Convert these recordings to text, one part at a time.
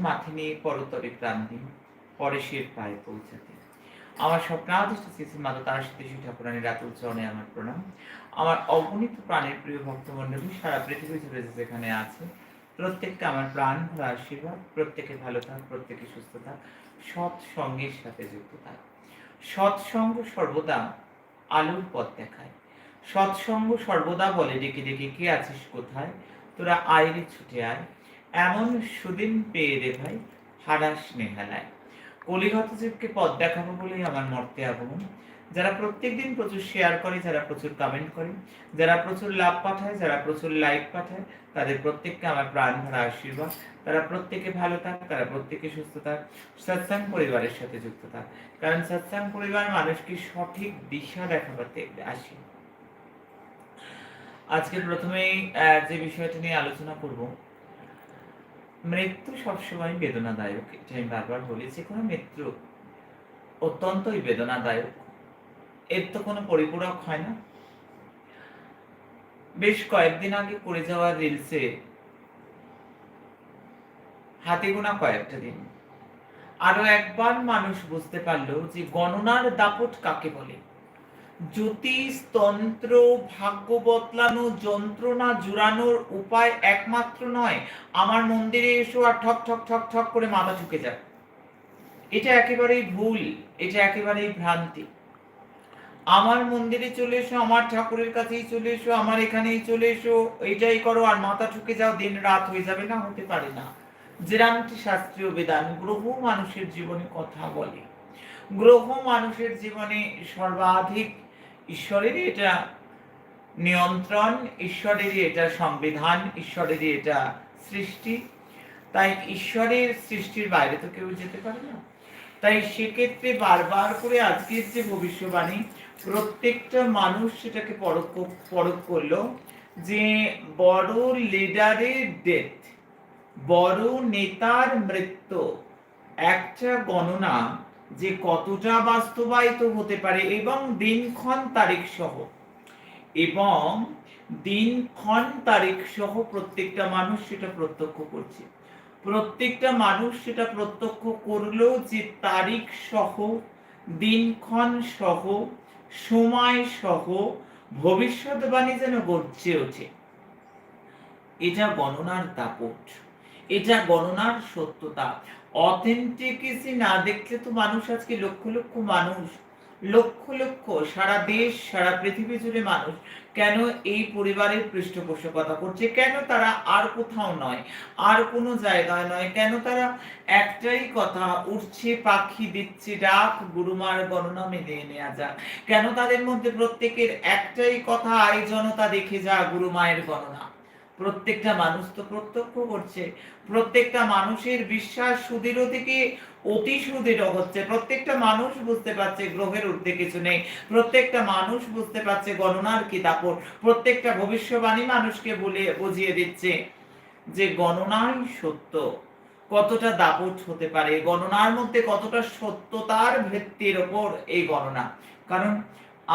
মাথে নিয়ে পরতরে প্রাণ দিন পরেশের পায়ে পৌঁছাতে। আমার স্বপ্নাদিষ্ট শ্রী মাতা তার সাথে শ্রী ঠাকুরানী রাতুল চরণে আমার প্রণাম। আমার অগণিত প্রাণের প্রিয় ভক্তমণ্ডলী, সারা পৃথিবী জুড়ে যেখানে আছে প্রত্যেককে আমার প্রাণ ভরা আশীর্বাদ, প্রত্যেকে ভালো থাক, প্রত্যেকে সুস্থ থাক, সৎ সঙ্গের সাথে যুক্ত থাক। সৎসঙ্গ সর্বদা আলোর পথ দেখায়। সৎসঙ্গ সর্বদা বলে, ডেকে ডেকে কে আছিস কোথায়? তোরা আয়রে ছুটে আয়। এমন সুদিন পেয়ে রে ভাই, হারাস নেহালায় কলিগত জীবকে পথ দেখাবো বলেই আমার মর্তে আগমন। যারা প্রত্যেকদিন প্রচুর শেয়ার করে, যারা প্রচুর কমেন্ট করে, যারা প্রচুর লাভ পাঠায়, যারা প্রচুর লাইক পাঠায়, তাদের প্রত্যেককে আমার প্রাণ ভরা আশীর্বাদ। তারা প্রত্যেকে ভালো থাক, তারা প্রত্যেকে সুস্থ থাক। সৎসাং পরিবারের সাথে যুক্ত থাক। কারণ সৎসাং পরিবার মানুষকে সঠিক দিশা দেখাতে আসে। আজকে প্রথমেই যে বিষয়টা নিয়ে আলোচনা করব মৃত্যু সবসময় বেদনাদায়ক, এটা আমি বারবার বলি যে কোনো মৃত্যু অত্যন্তই বেদনাদায়ক। এর তো কোনো পরিপূরক হয় না। বেশ কয়েকদিন আগে করে যাওয়া রিলসে হাতে গোনা কয়েকটা দিন। আরও একবার মানুষ বুঝতে পারল যে গণনার দাপট কাকে বলে? জ্যোতিষ তন্ত্র ভাগ্য বদলানো, যন্ত্রণা জুড়ানোর উপায় একমাত্র নয়। আমার মন্দিরে এসো আর ঠক ঠক ঠক ঠক করে মাথা ঝুঁকে যায় এটা একেবারেই ভুল, এটা একেবারেই ভ্রান্তি। আমার মন্দিরে চলে এসো, আমার ঠাকুরের কাছেই চলে এসো, আমার এখানেই চলে এসো এইটাই করো, আর মাথা ঠুকে যাও, দিন রাত হয়ে যাবে না, হতে পারে না। যেরামটি শাস্ত্রীয় বেদান, গ্রহ মানুষের জীবনে কথা বলে। গ্রহ মানুষের জীবনে সর্বাধিক ঈশ্বরেরই এটা নিয়ন্ত্রণ, ঈশ্বরেরই এটা সংবিধান, ঈশ্বরেরই এটা সৃষ্টি। তাই ঈশ্বরের সৃষ্টির বাইরে তো কেউ যেতে পারে না। তাই সেক্ষেত্রে বারবার করে আজকের যে ভবিষ্যবাণী, প্রত্যেকটা মানুষ সেটাকে পরখ পরখ করল যে বড় লিডারের ডেথ, বড় নেতার মৃত্যু, একটা গণনা যে কতটা বাস্তবায়িত হতে পারে এবং দিনক্ষণ তারিখ সহ। এবং দিনক্ষণ তারিখ সহ প্রত্যেকটা মানুষ সেটা প্রত্যক্ষ করছে। প্রত্যেকটা মানুষ সেটা প্রত্যক্ষ করলেও যে তারিখ সহ, দিনক্ষণ সহ, সময় সহ ভবিষ্যৎবাণী যেন গর্জে ওঠে। এটা গণনার দাপট। এটা গণনার সত্যতা। অথেন্টিকেসি না দেখলে তো মানুষ আজকে লক্ষ লক্ষ মানুষ, লক্ষ লক্ষ সারা দেশ, সারা পৃথিবী জুড়ে মানুষ কেন এই পরিবারের পৃষ্ঠপোষকতা করছে? কেন তারা আর কোথাও নয়, আর কোনো জায়গায় নয়? কেন তারা একটাই কথা উঠছে পাখি দিচ্ছে, ডাক, গুরুমার গণনা মেনে নেওয়া যাক। কেন তাদের মধ্যে প্রত্যেকের একটাই কথা আই জনতা, দেখে যা গুরুমায়ের গণনা। প্রত্যেকটা মানুষ তো প্রত্যক্ষ করছে। প্রত্যেকটা মানুষের বিশ্বাস সুদৃঢ় থেকে অতি সুদৃঢ় হচ্ছে। প্রত্যেকটা মানুষ বুঝতে পারছে গ্রহের ঊর্ধ্বে কিছু নেই। প্রত্যেকটা মানুষ বুঝতে পারছে গণনার কি দাপট। প্রত্যেকটা ভবিষ্যবাণী মানুষকে বলে বুঝিয়ে দিচ্ছে যে গণনাই সত্য। কতটা দাপট হতে পারে? গণনার মধ্যে কতটা সত্যতার ভিত্তির ওপর এই গণনা? কারণ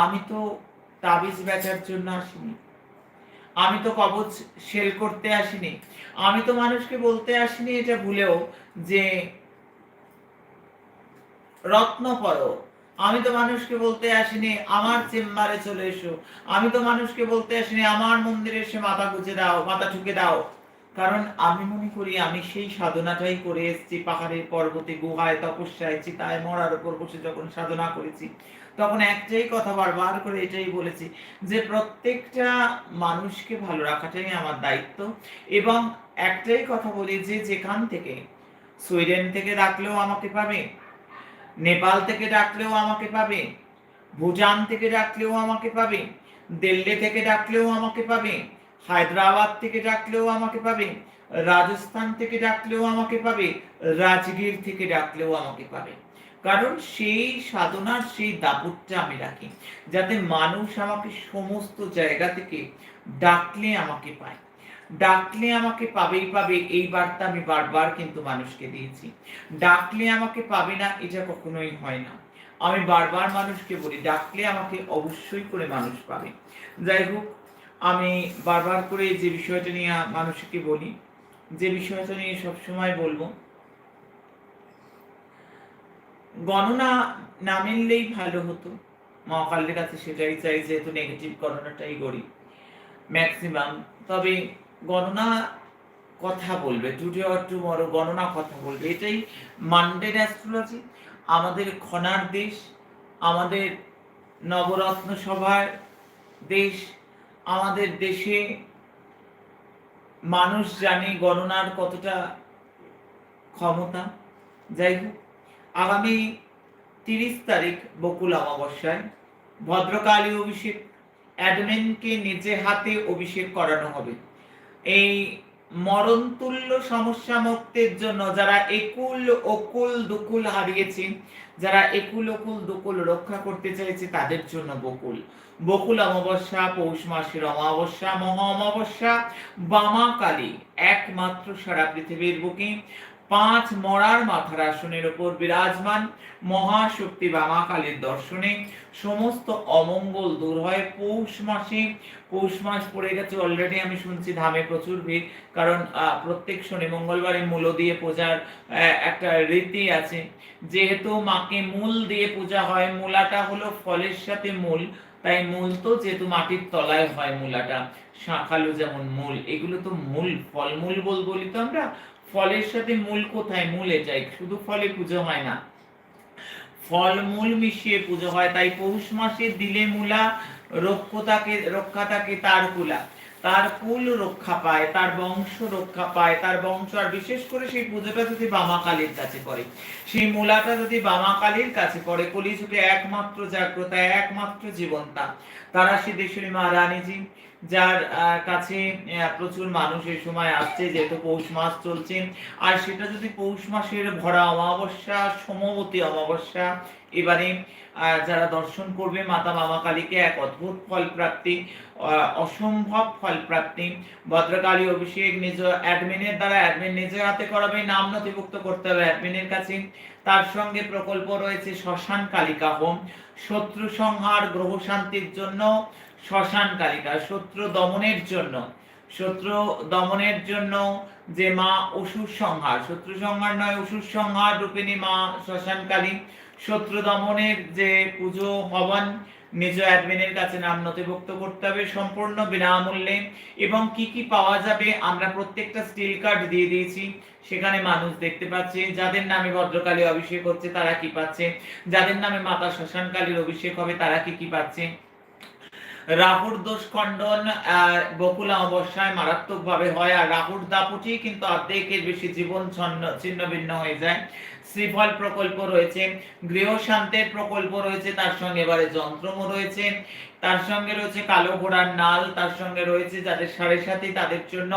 আমি তো তাবিজ বেচার জন্য আসিনি। আমি তো কবচ সেল করতে আসিনি। আমি তো মানুষকে বলতে আসিনি এটা ভুলেও যে রত্ন পরো। আমি তো মানুষকে বলতে আসিনি, আমার চেম্বারে চলে এসো। আমি তো মানুষকে বলতে আসিনি, আমার মন্দিরে এসে মাথা গুজে দাও, মাথা ঠুকে দাও। কারণ আমি মনে করি আমি সেই সাধনাটাই করে এসেছি পাহাড়ের পর্বতে, গুহায়, তপস্যায়, চিতায়, মরার উপর বসে যখন সাধনা করেছি। তখন একটাই কথা বারবার করে এটাই বলেছি যে প্রত্যেকটা মানুষকে ভালো রাখাটাই আমার দায়িত্ব এবং একটাই কথা বলি যে যেখান থেকে সুইডেন থেকে ডাকলেও আমাকে পাবে, নেপাল থেকে ডাকলেও আমাকে পাবে, ভুটান থেকে ডাকলেও আমাকে পাবে, দিল্লি থেকে ডাকলেও আমাকে পাবে, হায়দ্রাবাদ থেকে ডাকলেও আমাকে পাবে, রাজস্থান থেকে ডাকলেও আমাকে পাবে, রাজগীর থেকে ডাকলেও আমাকে পাবে। কারণ সেই সাধনার সেই দাপটটা আমি রাখি, যাতে মানুষ আমাকে সমস্ত জায়গা থেকে ডাকলে আমাকে পায়। ডাকলে আমাকে পাবেই পাবে, এই বার্তা আমি বারবার কিন্তু মানুষকে দিয়েছি। ডাকলে আমাকে পাবে না, এটা কখনোই হয় না। আমি বারবার মানুষকে বলি, ডাকলে আমাকে অবশ্যই করে মানুষ পাবে। যাই হোক, আমি বারবার করে যে বিষয়টা নিয়ে মানুষকে বলি, যে বিষয়টা নিয়ে সবসময় বলব গণনা না মিললেই ভালো হতো। মহাকালের কাছে সেটাই চাই, যেহেতু নেগেটিভ গণনাটাই করি ম্যাক্সিমাম তবে গণনা কথা বলবে টুডে অর টুমরো গণনা কথা বলবে। এটাই মান্ডের অ্যাস্ট্রোলজি আমাদের খনার দেশ, আমাদের নবরত্ন সভার দেশ, আমাদের দেশে মানুষ জানে গণনার কতটা ক্ষমতা। যাই হোক। আগামী তিরিশ তারিখ বকুল অমাবস্যায় ভদ্রকালী অভিষেক, অ্যাডমিনকে নিজে হাতে অভিষেক করানো হবে। এই মরণতুল্য সমস্যা মুক্তের জন্য যারা একুল অকুল দুকুল হারিয়েছে, যারা একুল অকুল দুকুল রক্ষা করতে চাইছে, তাদের জন্য বকুল। বকুল অমাবস্যা, পৌষ মাসের অমাবস্যা, মহা অমাবস্যা বামা কালী একমাত্র সারা পৃথিবীর বুকে পাঁচ মরার মাথার আসনের ওপর বিরাজমান মহাশক্তি বামা কালীর দর্শনে। সমস্ত অমঙ্গল দূর হয় পৌষ মাসে। পৌষ মাস পড়ে গেছে অলরেডি আমি শুনছি ধামে প্রচুর ভিড়। কারণ প্রত্যেক শনি মঙ্গলবারে মূল দিয়ে পূজার একটা রীতি আছে। যেহেতু মাকে মূল দিয়ে পূজা হয়, মূলাটা হলো ফলের সাথে মূল। তাই মূল তো যেহেতু মাটির তলায় হয় মূলাটা। শাঁখালু যেমন মূল, এগুলো তো মূল, ফলমূল বল বলি তো আমরা। ফলের সাথে মূল কোথায়? মূল এটাই শুধু ফলে পুজো হয় না। ফলমূল মিশিয়ে পুজো হয়, তাই পৌষ মাসে দিলে মূলা, রক্ষতাকে রক্ষা থাকে তার কুলা। তার কুল রক্ষা পায়, তার বংশ রক্ষা পায়, তার বংশ, আর বিশেষ করে সেই পুজোটা যদি বামা কালীর কাছে করে। সেই মূলাটা যদি বামা কালীর কাছে পড়ে কলিযুগে একমাত্র জাগ্রতা, একমাত্র জীবনতা। তারা সে দেশের মা রানীজি যার কাছে প্রচুর মানুষ এই সময় আসছে, যেহেতু পৌষ মাস চলছে। আর সেটা যদি পৌষ মাসের ভরা অমাবস্যা, সমবতী অমাবস্যা, এবারে যারা দর্শন করবে, মাতা মামা কালীকে এক অদ্ভুত ফল প্রাপ্তি অসম্ভব ফল প্রাপ্তি ভদ্রকালী অভিষেক নিজ অ্যাডমিনের দ্বারা অ্যাডমিন নিজের হাতে করাবে নাম নথিভুক্ত করতে হবে অ্যাডমিনের কাছে। তার সঙ্গে প্রকল্প রয়েছে শ্মশান কালিকা হোম শত্রু সংহার, গ্রহ শান্তির জন্য শ্মশান কালিকা শত্রু দমনের জন্য। শত্রু দমনের জন্য যে মা অসুর সংহার, শত্রু সংহার নয়, অসুর সংহার রূপিণী মা শ্মশান কালী শত্রু দমনের যে পুজো হবন, নিজ অ্যাডমিনের কাছে নাম নথিভুক্ত করতে হবে সম্পূর্ণ বিনামূল্যে। এবং কি কি পাওয়া যাবে, আমরা প্রত্যেকটা স্টিল কার্ড দিয়ে দিয়েছি। সেখানে মানুষ দেখতে পাচ্ছে, যাদের নামে ভদ্রকালী অভিষেক হচ্ছে তারা কি পাচ্ছে, যাদের নামে মাতা শ্মশান কালীর অভিষেক হবে তারা কি কি পাচ্ছে। রাহুর দোষ খণ্ডন বকুল অমাবস্যায় মারাত্মক ভাবে হয় আর রাহুর দাপটি কিন্তু অর্ধেকের বেশি জীবন ছন্ন ভিন্ন হয়ে যায়। শ্রীফল প্রকল্প রয়েছে, গৃহ শান্তের প্রকল্প রয়েছে, তার সঙ্গে এবারে যন্ত্রমও রয়েছে। তার সঙ্গে রয়েছে কালো ঘোড়ার নাল, তার সঙ্গে রয়েছে যাদের সাড়ে সাথী তাদের জন্য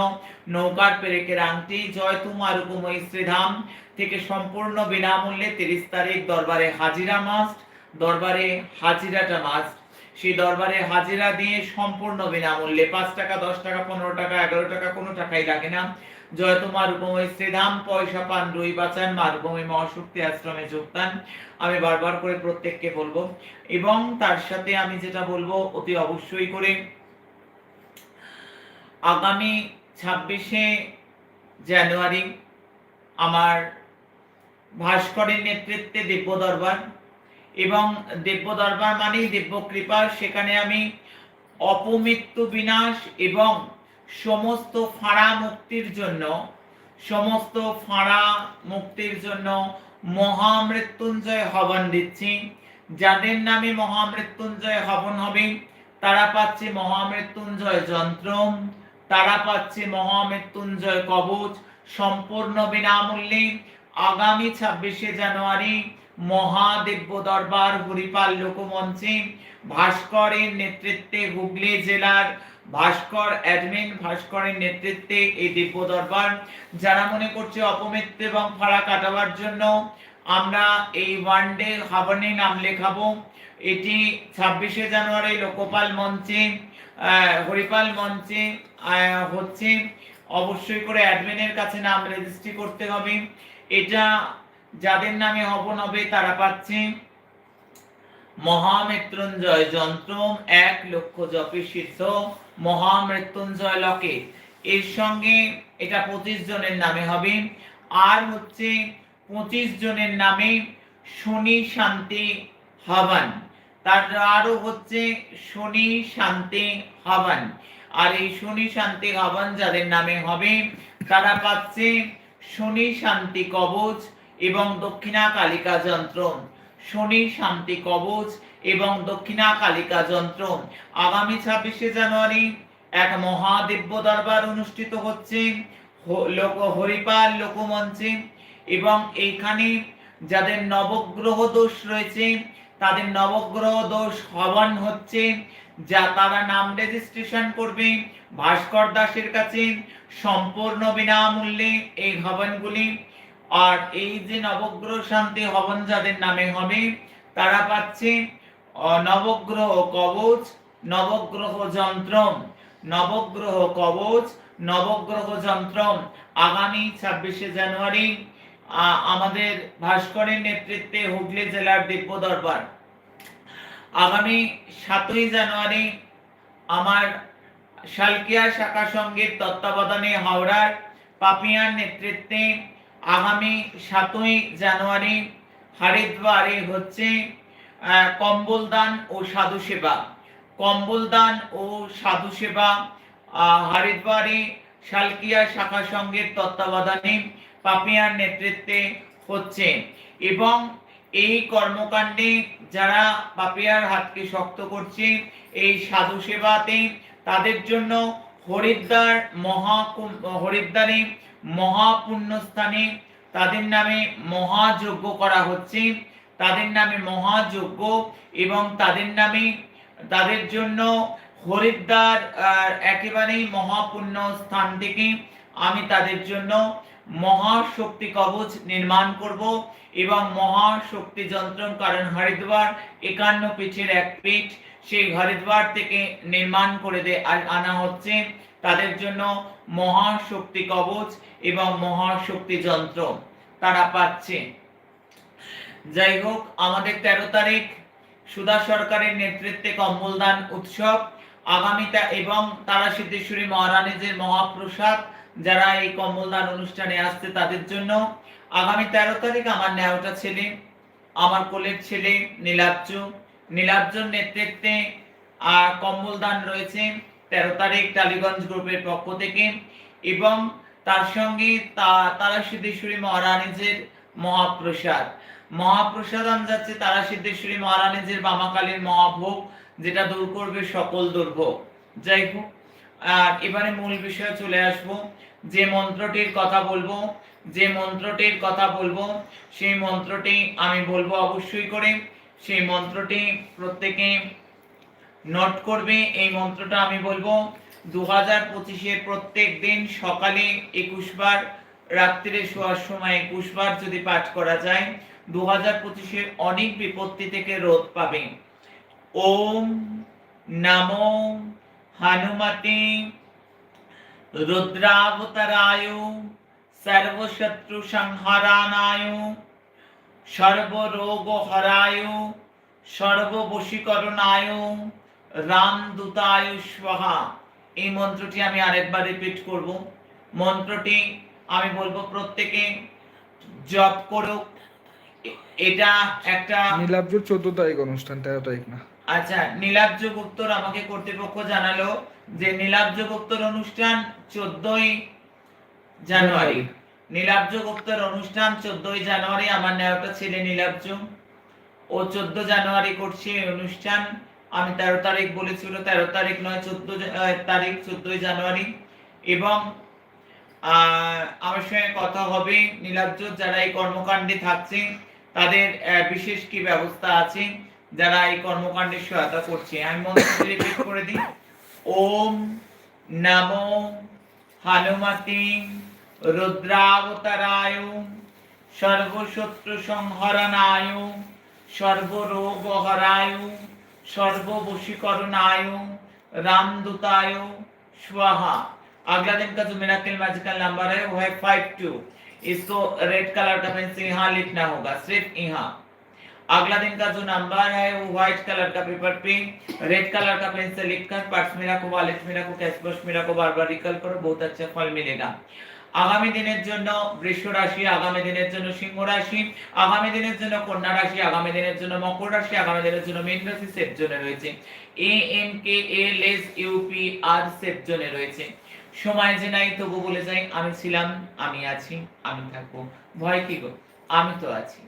নৌকার পেরেকের আংটি, জয় তোমার উপময় শ্রীধাম থেকে সম্পূর্ণ বিনামূল্যে তিরিশ তারিখ দরবারে হাজিরা মাস্ট দরবারে হাজিরাটা মাস্ট সেই দরবারে হাজিরা দিয়ে সম্পূর্ণ বিনামূল্যে পাঁচ টাকা, দশ টাকা, পনেরো টাকা, এগারো টাকা, কোনো টাকাই লাগে না। জয় তোমার উপময় শ্রীধাম, পয়সা পান, রুই বাঁচান, মা রূপময় মহাশক্তি আশ্রমে যোগদান। আমি বারবার করে প্রত্যেককে বলব, এবং তার সাথে আমি যেটা বলব, অতি অবশ্যই করে আগামী ছাব্বিশে জানুয়ারি আমার ভাস্করের নেতৃত্বে দিব্য দরবার এবং দিব্য দরবার মানেই দিব্য কৃপা সেখানে আমি অপমৃত্যু বিনাশ এবং সমস্ত ফাঁড়া মুক্তির জন্য, সমস্ত ফাঁড়া মুক্তির জন্য মহামৃত্যুঞ্জয় হবন দিচ্ছি। যাদের নামে মহামৃত্যুঞ্জয় হবন হবে, তারা পাচ্ছে মহামৃত্যুঞ্জয় যন্ত্র, তারা পাচ্ছে মহামৃত্যুঞ্জয় কবচ। সম্পূর্ণ বিনামূল্যে আগামী ছাব্বিশে জানুয়ারি মহাদিব্য দরবার হরিপাল লোকমঞ্চে ভাস্করের নেতৃত্বে হুগলি জেলার ভাস্কর অ্যাডমিন ভাস্করের নেতৃত্বে এই দিব্য দরবার যারা মনে করছে অপমৃত্যু এবং ফাড়া কাটাবার জন্য আমরা এই ওয়ান ডে হাবনে নাম লেখাবো, এটি ছাব্বিশে জানুয়ারি লোকপাল মঞ্চে হরিপাল মঞ্চে হচ্ছে। অবশ্যই করে অ্যাডমিনের কাছে নাম রেজিস্ট্রি করতে হবে। এটা যাদের নামে হবন হবে তারা পাচ্ছে। মহামৃত্যুঞ্জয় যন্ত্র এক লক্ষ জপে শীর্ষ মহামৃত্যুঞ্জয় লকে। এর সঙ্গে এটা পঁচিশ জনের নামে হবে। আর হচ্ছে পঁচিশ জনের নামে শনি শান্তি হবান। তার আরও হচ্ছে শনি শান্তি হবান। আর এই শনি শান্তি হবান যাদের নামে হবে, তারা পাচ্ছে শনি শান্তি কবচ এবং দক্ষিণা কালিকা যন্ত্র। শনি শান্তি কবচ এবং দক্ষিণা কালিকা যন্ত্র। আগামী ছাব্বিশে জানুয়ারি এক মহাদিব্য দরবার অনুষ্ঠিত হচ্ছে। লোক, হরিপাল লোকমঞ্চে এবং এইখানে যাদের নবগ্রহ দোষ রয়েছে, তাদের নবগ্রহ দোষ হবন হচ্ছে। যা তারা নাম রেজিস্ট্রেশন করবে ভাস্কর দাসের কাছে। সম্পূর্ণ বিনামূল্যে এই হবনগুলি আর এই যে নবগ্রহ শান্তি হবন যাদের নামে হবে, তারা পাচ্ছে নবগ্রহ কবচ, নবগ্রহ যন্ত্র নবগ্রহ কবচ, নবগ্রহ যন্ত্র আগামী ছাব্বিশে জানুয়ারি আমাদের ভাস্করের নেতৃত্বে হুগলি জেলার দিব্য দরবার। আগামী সাতই জানুয়ারি, আমার শালকিয়া শাখা সংগীত তত্ত্বাবধানে হাওড়ার পাপিয়ার নেতৃত্বে আগামী সাতই জানুয়ারি হরিদ্বারে হচ্ছে আহ, কম্বল দান ও সাধু সেবা কম্বল দান ও সাধু সেবা হরিদ্বারে শালকিয়া শাখা সংগীত তত্ত্বাবধানে পাপিয়ার নেতৃত্বে হচ্ছে। এবং এই কর্মকাণ্ডে যারা পাপিয়ার হাতকে শক্ত করছে এই সাধু সেবাতে তাদের জন্য হরিদ্বার মহা হরিদ্বারে মহাপুণ্যস্থানে তাদের নামে মহাযজ্ঞ করা হচ্ছে। তাদের নামে মহাযজ্ঞ এবং তাদের নামে তাদের জন্য হরিদ্বার একেবারেই মহাপুণ্য স্থান থেকে আমি তাদের জন্য মহাশক্তি কবচ নির্মাণ করব এবং মহাশক্তি যন্ত্রণ কারণ হরিদ্বার একান্ন পিঠের এক পিঠ সেই হরিদ্বার থেকে নির্মাণ করে দে আনা হচ্ছে। তাদের জন্য মহাশক্তি কবচ এবং মহাশক্তি যন্ত্র তারা পাচ্ছে। যাই হোক আমাদের তেরো তারিখ সুধা সরকারের নেতৃত্বে কম্বলদান উৎসব। আগামীটা এবং তারা সিদ্ধেশ্বরী মহারানীদের মহাপ্রসাদ যারা এই কম্বলদান অনুষ্ঠানে আসছে তাদের জন্য। আগামী তেরো তারিখ আমার নেওয়াটা ছেলে আমার কোলের ছেলে নীলাব্জ। নীলাব্জর নেতৃত্বে আহ, কম্বলদান রয়েছে। তেরো তারিখ টালিগঞ্জ গ্রুপের পক্ষ থেকে এবং তার সঙ্গে তারা সিদ্ধেশ্বরী মহারানীজের মহাপ্রসাদ। মহাপ্রসাদ যাচ্ছে তারা সিদ্ধেশ্বরী মহারানীজের বামাকালীর মহাভোগ, যেটা দূর করবে সকল দুর্ভোগ। যাই হোক, আর এবারে মূল বিষয়ে চলে আসব। যে মন্ত্রটির কথা বলব, যে মন্ত্রটির কথা বলব, সেই মন্ত্রটি আমি বলব অবশ্যই করে। সেই মন্ত্রটি প্রত্যেকে নোট করবে, এই মন্ত্রটা আমি বলব। দু হাজার পঁচিশের প্রত্যেক দিন সকালে একুশ বার রাত্রিরে শোয়ার সময় একুশ বার যদি পাঠ করা যায় দু হাজার পঁচিশের অনেক বিপত্তি থেকে রোধ পাবে। ওম নমো হনুমতে রুদ্রাবতারায় সর্বশত্রু সংহারানায় সর্বরোগ হরায় সর্ববশীকরণায় রামদূতায় স্বাহা এই মন্ত্রটি আমি আরেকবার রিপিট করব। মন্ত্রটি আমি বলব প্রত্যেকে জপ করুক। এটা একটা নীলাব্জুর চোদ্দ তারিখ অনুষ্ঠান তেরো তারিখ না। আচ্ছা নীলাব্জ গুপ্তর আমাকে কর্তৃপক্ষ জানালো যে নীলাব্জ গুপ্তর অনুষ্ঠান চোদ্দই জানুয়ারি। নীলাব্জ গুপ্তর অনুষ্ঠান চোদ্দই জানুয়ারি আমার নেওয়াটা ছেলে নীলাব্জ ও চোদ্দ জানুয়ারি করছে অনুষ্ঠান। আমি তেরো তারিখ বলেছিল তেরো তারিখ নয়, চোদ্দ তারিখ চোদ্দই জানুয়ারি। এবং আমার সঙ্গে কথা হবে নীলাব্জ, যারা এই কর্মকাণ্ডে থাকছে, তাদের বিশেষ কি ব্যবস্থা আছে, যারা এই কর্মকাণ্ডে সহায়তা করছে। আমি রিপিট করে দিই। ওম রুদ্রাবতারায়, সর্বশত্রু সংহরণায় सर्ववशीकरणाय रामदूताय स्वाहा अगला दिन का जो मिराकल मैजिकल नंबर है, वो है फाइव टू इसको रेड कलर का से यहाँ लिखना होगा, सिर्फ़ यहाँ। अगला दिन का जो नंबर है, वो व्हाइट कलर का पेपर पे रेड कलर का पेन से लिखकर पर्स मेरा को वॉलेट मेरा को कैश बॉक्स मेरा को बार बार रिकल करो, बहुत अच्छा फल मिलेगा। আগামী দিনের জন্য বৃষ রাশি, আগামী দিনের জন্য সিংহ রাশি, আগামী দিনের জন্য কন্যা রাশি, আগামী দিনের জন্য মকর রাশি, আগামী দিনের জন্য মীন রাশি সেফ জোনে রয়েছে। A M K L S UP R safe জোনে রয়েছে। সময় যে নাই, তবু বলে যাই, আমি ছিলাম, আমি আছি, আমি থাকব। ভয় কি গো? আমি তো আছি।